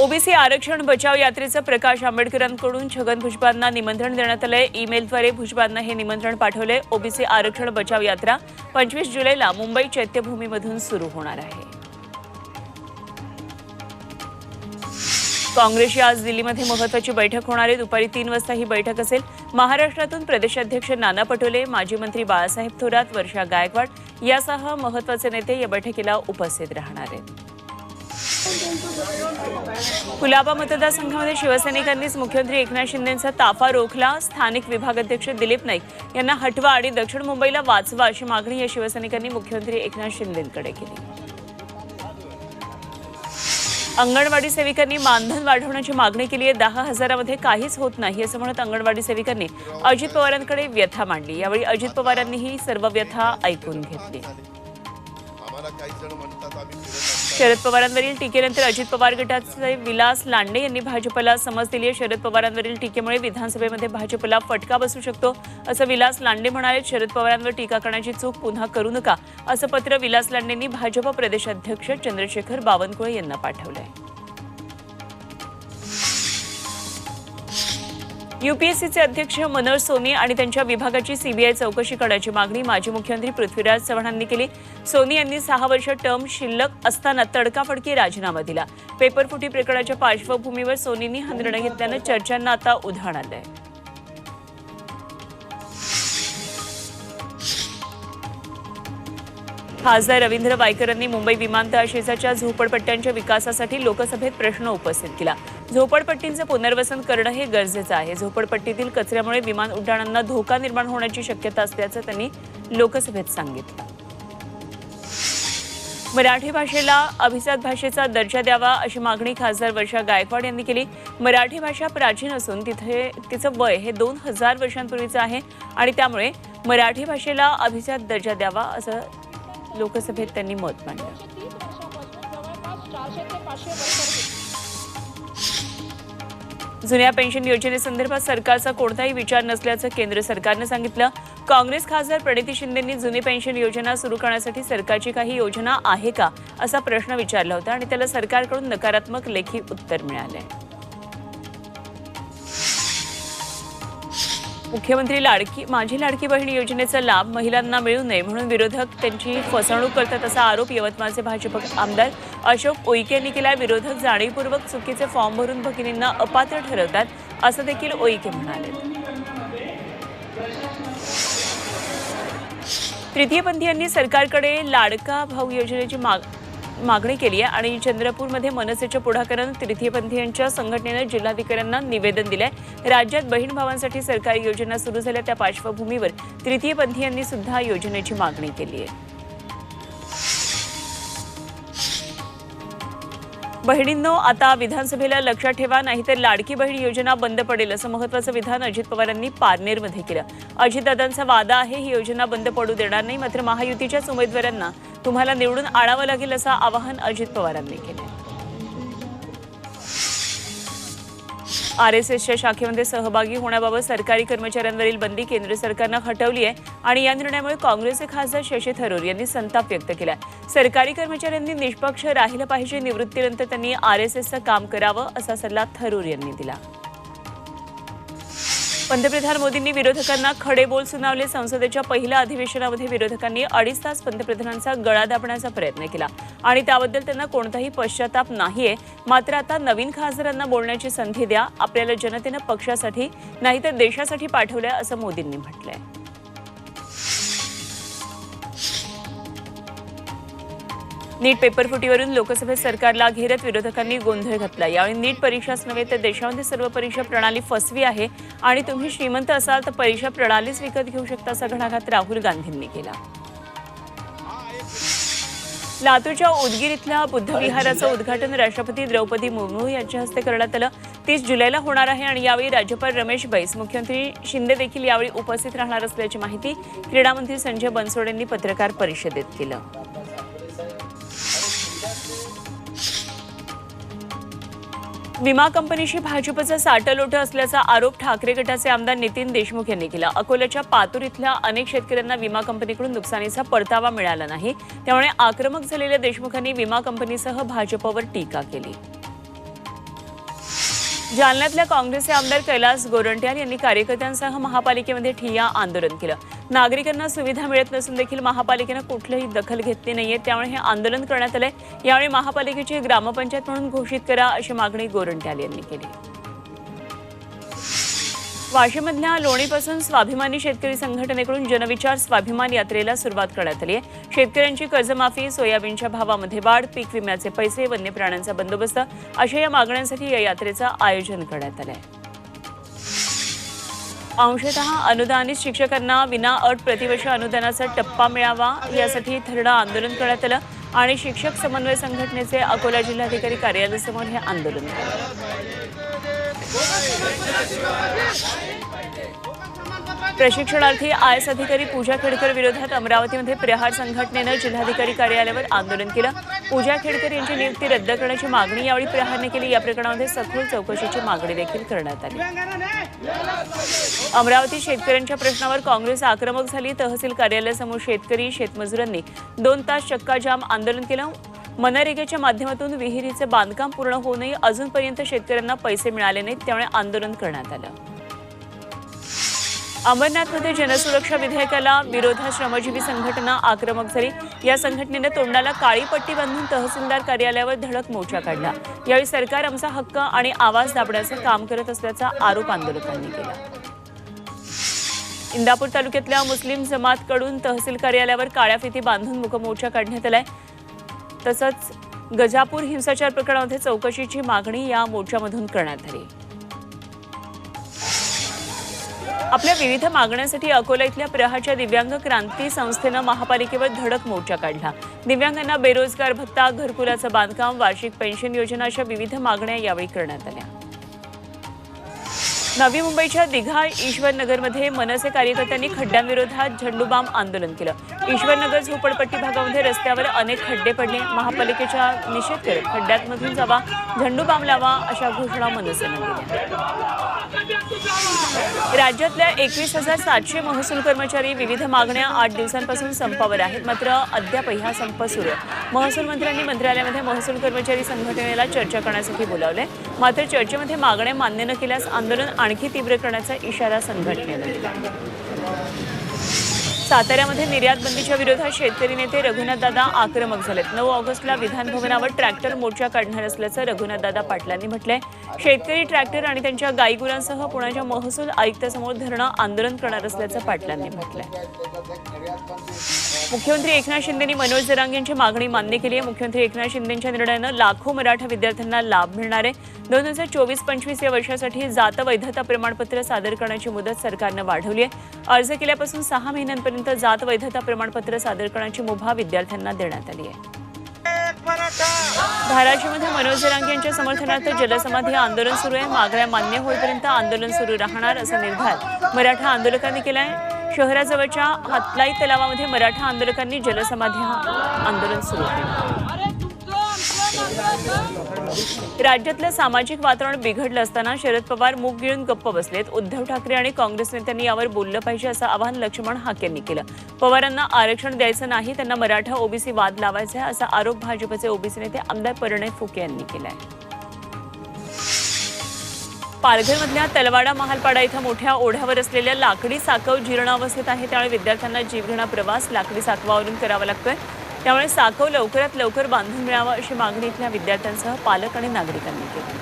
OBC आरक्षण बचाव यात्रेचं प्रकाश आंबेडकरांकडून छगन भुजबळांना निमंत्रण देण्यात आलंय. ईमेलद्वारे भुजबळांना हे निमंत्रण पाठवलंय. ओबीसी आरक्षण बचाव यात्रा पंचवीस जुलैला मुंबई चैत्यभूमीमधून सुरू होणार आहे. काँग्रेसची आज दिल्लीमध्ये महत्वाची बैठक होणार आहे. दुपारी तीन वाजता ही बैठक असेल. महाराष्ट्रातून प्रदेशाध्यक्ष नाना पटोले माजी मंत्री बाळासाहेब थोरात वर्षा गायकवाड यासह महत्त्वाचे नेते या बैठकीला उपस्थित राहणार आहेत. कुलाबा मतदारसंघामध्ये शिवसैनिकांनीच मुख्यमंत्री एकनाथ शिंदेंचा ताफा रोखला. स्थानिक विभागाध्यक्ष दिलीप नाईक यांना हटवा आणि दक्षिण मुंबईला वाचवा अशी मागणी या शिवसैनिकांनी मुख्यमंत्री एकनाथ शिंदेकडे केली. अंगणवाडी सेविकांनी मानधन वाढवण्याची मागणी केली आहे. दहा हजारामध्ये काहीच होत नाही असं म्हणत अंगणवाडी सेविकांनी अजित पवारांकडे व्यथा मांडली. यावेळी अजित पवारांनीही सर्व व्यथा ऐकून घेतली. आम्हाला काही जण म्हणतात आम्ही शरद पवारांवरील टीकेनंतर अजित पवार गटाचे विलास लांडे यांनी भाजपला समज दिली आहे. शरद पवारांवरील टीकेमुळे विधानसभेमध्ये भाजपला फटका बसू शकतो असं विलास लांडे म्हणाले. शरद पवारांवर टीका करण्याची चूक पुन्हा करू नका असं पत्र विलास लांडेंनी भाजप प्रदेशाध्यक्ष चंद्रशेखर बावनकुळे यांना पाठवलंय. युपीएससीचे अध्यक्ष मनोज सोनी आणि त्यांच्या विभागाची सीबीआय चौकशी करण्याची मागणी माजी मुख्यमंत्री पृथ्वीराज चव्हाणांनी केली. सोनी यांनी सहा वर्ष टर्म शिल्लक असताना तडकाफडकी राजीनामा दिला. पेपरफुटी प्रकरणाच्या पार्श्वभूमीवर सोनींनी हा निर्णय घेतल्यानं चर्चांना आता उधाण आलंय. खासदार रवींद्र वायकरांनी मुंबई विमानतळ शेजारच्या झोपडपट्ट्यांच्या विकासासाठी लोकसभेत प्रश्न उपस्थित केला. झोपडपट्टींचं पुनर्वसन करणं हे गरजेचं आहे. झोपडपट्टीतील कचऱ्यामुळे विमान उड्डाणांना धोका निर्माण होण्याची शक्यता असल्याचं त्यांनी लोकसभेत सांगितलं. मराठी भाषेला अभिजात भाषेचा दर्जा द्यावा अशी मागणी खासदार वर्षा गायकवाड यांनी केली. मराठी भाषा प्राचीन असून तिथे तिचं वय हे दोन हजार वर्षांपूर्वीचं आहे आणि त्यामुळे मराठी भाषेला अभिजात दर्जा द्यावा असं लोकसभेत त्यांनी मत मांडलं. जुन्या पेन्शन योजनेसंदर्भात सरकारचा कोणताही विचार नसल्याचं केंद्र सरकारनं सांगितलं. काँग्रेस खासदार प्रणिती शिंदेंनी जुनी पेन्शन योजना सुरू करण्यासाठी सरकारची काही योजना आहे का असा प्रश्न विचारला होता आणि त्याला सरकारकडून नकारात्मक लेखी उत्तर मिळालंय. मुख्यमंत्री लाडकी माझी लाडकी बहीण योजनेचा लाभ महिलांना मिळू नये म्हणून विरोधक त्यांची फसवणूक करतात असा आरोप यवतमाळचे भाजप आमदार अशोक ओईके यांनी केला विरोधक जाणीवपूर्वक चुकीचे फॉर्म भरून भगिनींना अपात्र ठरवतात असं देखील ओईके म्हणाले. तृतीयपंथीयांनी सरकारकडे लाडका भाऊ योजनेची माग मागणी केली आहे आणि चंद्रपूरमध्ये मनसेच्या पुढाकारानं तृतीयपंथीयांच्या संघटनेनं जिल्हाधिकाऱ्यांना निवेदन दिलं आहे राज्यात बहीण भावांसाठी सरकारी योजना सुरू झाल्या त्या पार्श्वभूमीवर तृतीयपंथीयांनी सुद्धा योजनेची मागणी केली आहे. बहिणींनो आता विधानसभेला लक्षात ठेवा नाहीतर लाडकी बहीण योजना बंद पडेल असं महत्वाचं विधान अजित पवारांनी पारनेरमध्ये केलं. अजितदादांचा वादा आहे ही योजना बंद पडू देणार नाही मात्र महायुतीच्याच उमेदवारांना तुम्हाला निवडून आणावं लागेल असं आवाहन अजित पवारांनी केलं आर एस एसच्या शाखेमध्ये सहभागी होण्याबाबत सरकारी कर्मचाऱ्यांवरील बंदी केंद्र सरकारनं हटवली आहे आणि या निर्णयामुळे काँग्रेसचे खासदार शशी थरूर यांनी संताप व्यक्त केला सरकारी कर्मचाऱ्यांनी निष्पक्ष राहिलं पाहिजे निवृत्तीनंतर त्यांनी आर एस एसचं काम करावं असा सल्ला थरूर यांनी दिला. पंतप्रधान मोदींनी विरोधकांना खडे बोल सुनावले. संसदेच्या पहिल्या अधिवेशनामध्ये विरोधकांनी अडीच तास पंतप्रधानांचा गळा दाबण्याचा प्रयत्न केला. आणि त्याबद्दल त्यांना कोणताही पश्चाताप नाहीये. मात्र आता नवीन खासदारांना बोलण्याची संधी द्या. आपल्याला जनतेनं पक्षासाठी नाहीतर देशासाठी पाठवलंय असं मोदींनी म्हटलंय. नीट पेपरफुटीवरून लोकसभेत सरकारला घेरत विरोधकांनी गोंधळ घातला. यावेळी नीट परीक्षाच नव्हे तर देशामध्ये सर्व परीक्षा प्रणाली फसवी आहे आणि तुम्ही श्रीमंत असाल तर परीक्षा प्रणालीच विकत घेऊ शकता असा घणाघात राहुल गांधींनी केला. लातूरच्या उदगीर इथल्या बुद्धविहाराचं उद्घाटन राष्ट्रपती द्रौपदी मुर्मू यांच्या हस्ते करण्यात आलं. तीस जुलैला होणार आहे आणि यावेळी राज्यपाल रमेश बैस मुख्यमंत्री शिंदे देखील यावेळी उपस्थित राहणार असल्याची माहिती क्रीडा मंत्री संजय बनसोड यांनी पत्रकार परिषदेत केलं विमा कंपनीशी भाजपचं साटलोटं असल्याचा आरोप ठाकरे गटाचे आमदार नितीन देशमुख यांनी केला. अकोल्याच्या पातूर इथल्या अनेक शेतकऱ्यांना विमा कंपनीकडून नुकसानीचा परतावा मिळाला नाही. त्यामुळे आक्रमक झालेल्या देशमुखांनी विमा कंपनीसह भाजपवर टीका केली. जालन्यातल्या काँग्रेसचे आमदार कैलास गोरंट्याल यांनी कार्यकर्त्यांसह महापालिकेमध्ये ठिय्या आंदोलन केलं. नागरिकांना सुविधा मिळत नसून देखील महापालिकेनं कुठलीही दखल घेतली नाहीये. त्यामुळे हे आंदोलन करण्यात आलंय. यावेळी महापालिकेची ग्रामपंचायत म्हणून घोषित करा अशी मागणी गोरंट्याल यांनी केली. वाशिमधल्या लोणीपासून स्वाभिमानी शेतकरी संघटनेकडून जनविचार स्वाभिमान यात्रेला सुरुवात करण्यात आली आहे. शेतकऱ्यांची कर्जमाफी सोयाबीनच्या भावामध्ये वाढ पीक विम्याचे पैसे वन्य प्राण्यांचा बंदोबस्त अशा या मागण्यांसाठी या यात्रेचं आयोजन करण्यात आलं आहे अंशतः अनुदानित शिक्षकांना विना अट प्रतिवर्ष अनुदानाचा टप्पा मिळावा यासाठी धरणं आंदोलन करण्यात आलं आणि शिक्षक समन्वय संघटनेचे अकोला जिल्हाधिकारी कार्यालयासमोर हे आंदोलन केलं प्रशिक्षणार्थी आय एस अधिकारी पूजा खेडकर विरोधात अमरावतीमध्ये प्रहार संघटनेनं जिल्हाधिकारी कार्यालयावर आंदोलन केलं. पूजा खेडकर यांची नियुक्ती रद्द करण्याची मागणी यावेळी प्रहारने केली. या प्रकरणामध्ये सखोल चौकशीची मागणी देखील करण्यात आली. अमरावती शेतकऱ्यांच्या प्रश्नावर काँग्रेस आक्रमक झाली. तहसील कार्यालयासमोर शेतकरी शेतमजुरांनी दोन तास चक्काजाम आंदोलन केलं. मनरेगेच्या माध्यमातून विहिरीचे बांधकाम पूर्ण होऊनही अजूनपर्यंत शेतकऱ्यांना पैसे मिळाले नाहीत त्यामुळे आंदोलन करण्यात आलं. अमरनाथमध्ये जनसुरक्षा विधेयकाला विरोधात श्रमजीवी संघटना आक्रमक झाली. या संघटनेनं तोंडाला काळी पट्टी बांधून तहसीलदार कार्यालयावर धडक मोर्चा काढला. यावेळी सरकार आमचा हक्क आणि आवाज दाबण्याचं काम करत असल्याचा आरोप आंदोलकांनी केला. इंदापूर तालुक्यातल्या मुस्लिम जमातकडून तहसील कार्यालयावर काळ्या फिती बांधून मुकमोर्चा काढण्यात आलाय. तसंच गजापूर हिंसाचार प्रकरणामध्ये चौकशीची मागणी या मोर्चामधून करण्यात आली. आपल्या विविध मागण्यांसाठी अकोला इथल्या प्रहाच्या दिव्यांग क्रांती संस्थेनं महापालिकेवर धडक मोर्चा काढला. दिव्यांगांना बेरोजगार भत्ता घरकुलाचं बांधकाम वार्षिक पेन्शन योजना अशा विविध मागण्या यावेळी करण्यात आल्या. नवी मुंबईच्या दिघा ईश्वरनगरमध्ये मनसे कार्यकर्त्यांनी खड्ड्यांविरोधात झंडूबाम आंदोलन केलं. ईश्वरनगर झोपडपट्टी भागामध्ये रस्त्यावर अनेक खड्डे पडले. महापालिकेच्या निषेध करत खड्ड्यांमधून जावा झंडूबाम लावा अशा घोषणा मनसेनं केल्या राज्यातल्या एकवीस हजार सातशे महसूल कर्मचारी विविध मागण्या आठ दिवसांपासून संपावर आहेत. मात्र अद्यापही हा संप सुरू आहे. महसूल मंत्र्यांनी मंत्रालयामध्ये महसूल कर्मचारी संघटनेला चर्चा करण्यासाठी बोलावले मात्र चर्चेमध्ये मागण्या मान्य न केल्यास आंदोलन आणखी तीव्र करण्याचा इशारा संघटनेला दिला. साताऱ्यामध्ये निर्यात बंदीच्या विरोधात शेतकरी नेते रघुनाथदादा आक्रमक झालेत. नऊ ऑगस्टला विधानभवनावर ट्रॅक्टर मोर्चा काढणार असल्याचं रघुनाथदादा पाटलांनी म्हटलंय. शेतकरी ट्रॅक्टर आणि त्यांच्या गाईगुरांसह पुण्याच्या महसूल आयुक्तासमोर धरणं आंदोलन करणार असल्याचं पाटलांनी म्हटलंय. मुख्यमंत्री एकनाथ शिंदेनी मनोज जरांग यांची मागणी मान्य केली आहे. मुख्यमंत्री एकनाथ शिंदेच्या निर्णयानं लाखो मराठा विद्यार्थ्यांना लाभ मिळणार आहे. दोन हजार चोवीस पंचवीस या वर्षासाठी जात वैधता प्रमाणपत्र सादर करण्याची मुदत सरकारनं वाढवली आहे. अर्ज केल्यापासून सहा महिन्यांपर्यंत जात वैधता प्रमाणपत्र सादर करण्याची मुभा विद्यार्थ्यांना देण्यात आली आहे. धाराशीमध्ये मनोज जरांगे यांच्या समर्थनार्थ जलसमाधी आंदोलन सुरू आहे. मागण्या मान्य होईपर्यंत आंदोलन सुरू राहणार असा निर्धार मराठा आंदोलकांनी केला आहे शहराजवळच्या हातलाई तलावामध्ये मराठा आंदोलकांनी जलसमाधी हा- आंदोलन सुरू केलं. राज्यातलं सामाजिक वातावरण बिघडलं असताना शरद पवार मूग गिळून गप्प बसलेत. उद्धव ठाकरे आणि काँग्रेस नेत्यांनी यावर बोललं पाहिजे असं आवाहन लक्ष्मण हाक यांनी केलं. पवारांना आरक्षण द्यायचं नाही त्यांना मराठा ओबीसी वाद लावायचा आहे असा आरोप भाजपचे ओबीसी नेते आमदार परिणय फुके यांनी केलाय. पालघरमधल्या तलवाडा महालपाडा इथं मोठ्या ओढ्यावर असलेल्या लाकडी साकव जीर्णावस्थेत आहे. त्यामुळे विद्यार्थ्यांना जीवघेणा प्रवास लाकडी साकवावरून करावा लागतोय. त्यामुळे साखव लवकरात लवकर बांधून मिळावा अशी मागणी इथल्या विद्यार्थ्यांसह पालक आणि नागरिकांनी केली.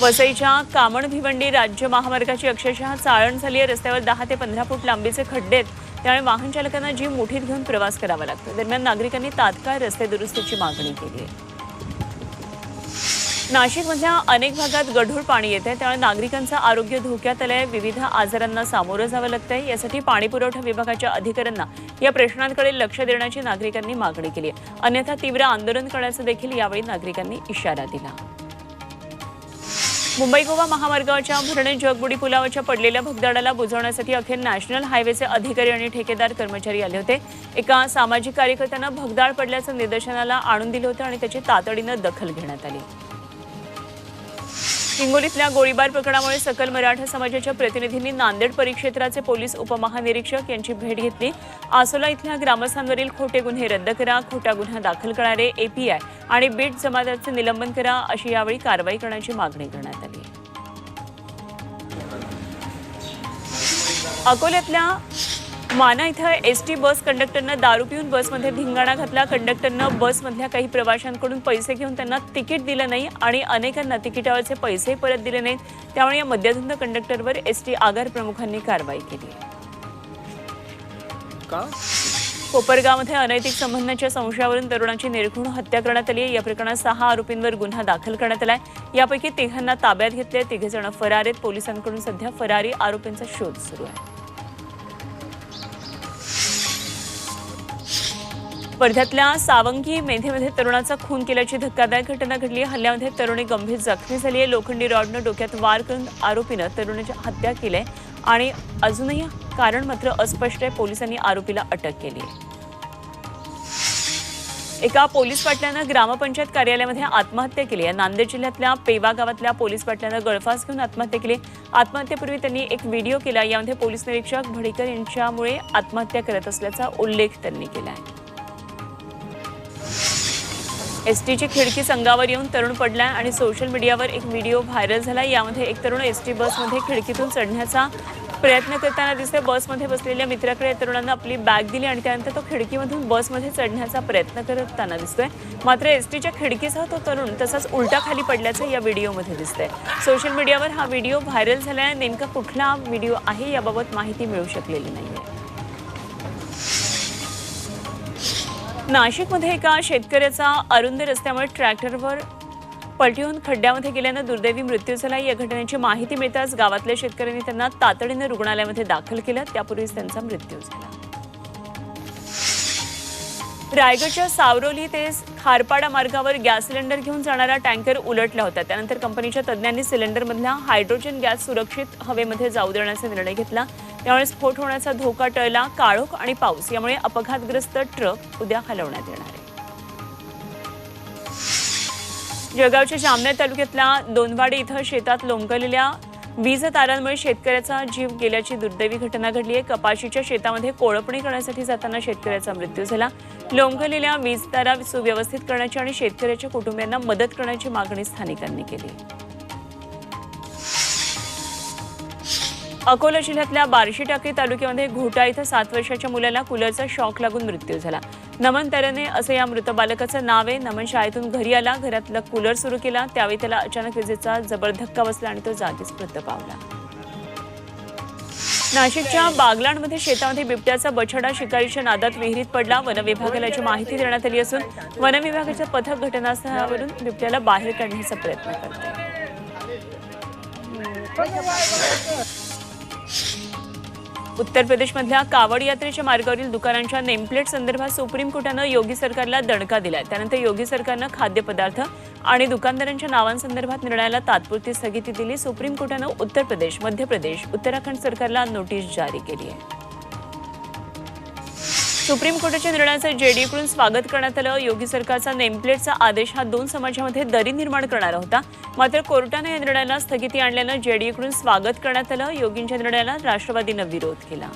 वसईच्या कामण भिवंडी राज्य महामार्गाची अक्षरशः चाळण झाली आहे. रस्त्यावर दहा ते पंधरा फूट लांबीचे खड्डे आहेत. त्यामुळे वाहन चालकांना जीव मुठीत घेऊन प्रवास करावा लागतो. दरम्यान नागरिकांनी तात्काळ रस्ते दुरुस्तीची मागणी केली आहे. नाशिकमधल्या अनेक भागात गढूळ पाणी येत आहे त्यामुळे नागरिकांचं आरोग्य धोक्यात आलंय. विविध आजारांना सामोरं जावं लागतंय. यासाठी पाणी पुरवठा विभागाच्या अधिकाऱ्यांना या प्रश्नांकडे लक्ष देण्याची नागरिकांनी मागणी केली आहे. अन्यथा तीव्र आंदोलन करण्याचा देखील यावेळी नागरिकांनी इशारा दिला. मुंबई गोवा महामार्गावरच्या भरणे जगबुडी पुलावरच्या पडलेल्या भगदाडाला बुजवण्यासाठी अखेर नॅशनल हायवेचे अधिकारी आणि ठेकेदार कर्मचारी आले होते. एका सामाजिक कार्यकर्त्यांना भगदाड पडल्याचं निदर्शनाला आणून दिलं होतं आणि त्याची तातडीनं दखल घेण्यात आली. हिंगोलीतल्या गोळीबार प्रकरणामुळे सकल मराठा समाजाच्या प्रतिनिधींनी नांदेड परिक्षेत्राचे पोलीस उपमहानिरीक्षक यांची भेट घेतली. आसोला इथल्या ग्रामस्थांवरील खोटे गुन्हे रद्द करा खोटा गुन्हा दाखल करणारे एपीआय आणि बीट जमादारचे निलंबन करा अशी यावेळी कारवाई करण्याची मागणी करण्यात आली. अकोल्यातल्या माना इथं एस टी बस कंडक्टरनं दारू पिऊन बसमध्ये धिंगाणा घातला. कंडक्टरनं बसमधल्या काही प्रवाशांकडून पैसे घेऊन त्यांना तिकीट दिलं नाही आणि अनेकांना तिकिटावरचे पैसे परत दिले नाहीत. त्यामुळे या मद्यधुंद कंडक्टरवर एस टी आगार प्रमुखांनी कारवाई केली. का? कोपरगावमध्ये अनैतिक संबंधाच्या संशयावरून तरुणाची निर्घृण हत्या करण्यात आली आहे. या प्रकरणात सहा आरोपींवर गुन्हा दाखल करण्यात आलाय. यापैकी तिघांना ताब्यात घेतले. तिघे जण फरार आहेत. पोलिसांकडून सध्या फरारी आरोपींचा शोध सुरू आहे. वर्ध्यातल्या सावंगी मेधेमध्ये तरुणाचा खून केल्याची धक्कादायक घटना घडली. आहे. हल्ल्यामध्ये तरुणी गंभीर जखमी झाली आहे. लोखंडी रॉडनं डोक्यात वार करून आरोपीनं तरुणीची हत्या केली आहे आणि अजूनही कारण मात्र अस्पष्ट आहे. पोलिसांनी आरोपीला अटक केली आहे. एका पोलीस पाटल्यानं ग्रामपंचायत कार्यालयामध्ये आत्महत्या केली आहे. नांदेड जिल्ह्यातल्या पेवा गावातल्या पोलीस पाटल्यानं गळफास घेऊन आत्महत्या केली. आत्महत्येपूर्वी त्यांनी एक व्हिडिओ केला. यामध्ये पोलीस निरीक्षक भडीकर यांच्यामुळे आत्महत्या करत असल्याचा उल्लेख त्यांनी केला आहे. एस टीची खिडकी संघावर येऊन तरुण पडला आणि सोशल मीडियावर एक व्हिडिओ व्हायरल झाला यामध्ये एक तरुण एस टी बसमध्ये खिडकीतून चढण्याचा प्रयत्न करताना दिसतोय. बसमध्ये बसलेल्या मित्राकडे तरुणांना आपली बॅग दिली आणि त्यानंतर तो खिडकीमधून बसमध्ये चढण्याचा प्रयत्न करताना दिसतोय. मात्र एस टीच्या खिडकीसह तो तरुण तसाच उलटा खाली पडल्याचं या व्हिडिओमध्ये दिसतंय. सोशल मीडियावर हा व्हिडिओ व्हायरल झालाय. नेमका कुठला व्हिडिओ आहे याबाबत माहिती मिळू शकलेली नाहीये. नाशिकमध्ये एका शेतकऱ्याचा अरुंद रस्त्यामुळे ट्रॅक्टरवर पलटी खड्ड्यामध्ये गेल्यानं दुर्दैवी मृत्यू झाला. या घटनेची माहिती मिळताच गावातल्या शेतकऱ्यांनी त्यांना तातडीनं रुग्णालयामध्ये दाखल केलं. त्यापूर्वीच त्यांचा मृत्यू झाला. रायगडच्या सावरोली ते खारपाडा मार्गावर गॅस सिलेंडर घेऊन जाणारा टँकर उलटला होता. त्यानंतर कंपनीच्या तज्ज्ञांनी सिलेंडरमधला हायड्रोजन गॅस सुरक्षित हवेमध्ये जाऊ देण्याचा निर्णय घेतला. त्यामुळे स्फोट होण्याचा धोका टळला. काळोख आणि पाऊस यामुळे अपघातग्रस्त ट्रक उद्या हलवण्यात येणार आहे. जळगावच्या जामनेर तालुक्यातल्या दोनवाडी इथं शेतात लोंबकलेल्या वीज तारांमुळे शेतकऱ्याचा जीव गेल्याची दुर्दैवी घटना घडली आहे. कपाशीच्या शेतामध्ये कोळपणी करण्यासाठी जाताना शेतकऱ्याचा मृत्यू झाला. लोंबकलेल्या वीज तारा सुव्यवस्थित करण्याची आणि शेतकऱ्याच्या कुटुंबियांना मदत करण्याची मागणी स्थानिकांनी केली. अकोला जिल्ह्यातल्या बार्शी टाकी तालुक्यामध्ये घोटा इथं सात वर्षाच्या मुलाला कुलरचा शॉक लागून मृत्यू झाला. नमन तरने असं या मृत बालकाचं नाव आहे. नमन शाळेतून घरी आला. घरातलं कूलर सुरू केला. त्यावेळी त्याला अचानक विजेचा जबर धक्का बसला आणि तो जागीच मृत पावला. नाशिकच्या बागलाणमध्ये शेतामध्ये बिबट्याचा बछडा शिकारीच्या नादात विहिरीत पडला. वनविभागाला याची माहिती देण्यात आली असून वनविभागाचं पथक घटनास्थळावरून बिबट्याला बाहेर काढण्याचा प्रयत्न करते उत्तर प्रदेशमधल्या कावड यात्रेच्या मार्गावरील दुकानांच्या नेमप्लेट संदर्भात सुप्रीम कोर्टानं योगी सरकारला दणका दिलाय. त्यानंतर योगी सरकारनं खाद्यपदार्थ आणि दुकानदारांच्या नावांसंदर्भात निर्णयाला तात्पुरती स्थगिती दिली. सुप्रीम कोर्टानं उत्तर प्रदेश मध्य प्रदेश उत्तराखंड सरकारला नोटीस जारी केली आहे. सुप्रीम कोर्टाच्या निर्णयाचं जेडीयूकडून स्वागत करण्यात आलं. योगी सरकारचा नेमप्लेटचा आदेश हा दोन समाजामध्ये दरी निर्माण करणारा होता. मात्र कोर्टानं या निर्णयाला स्थगिती आणल्यानं जेडीयूकडून स्वागत करण्यात आलं. योगींच्या निर्णयाला राष्ट्रवादीनं विरोध केला.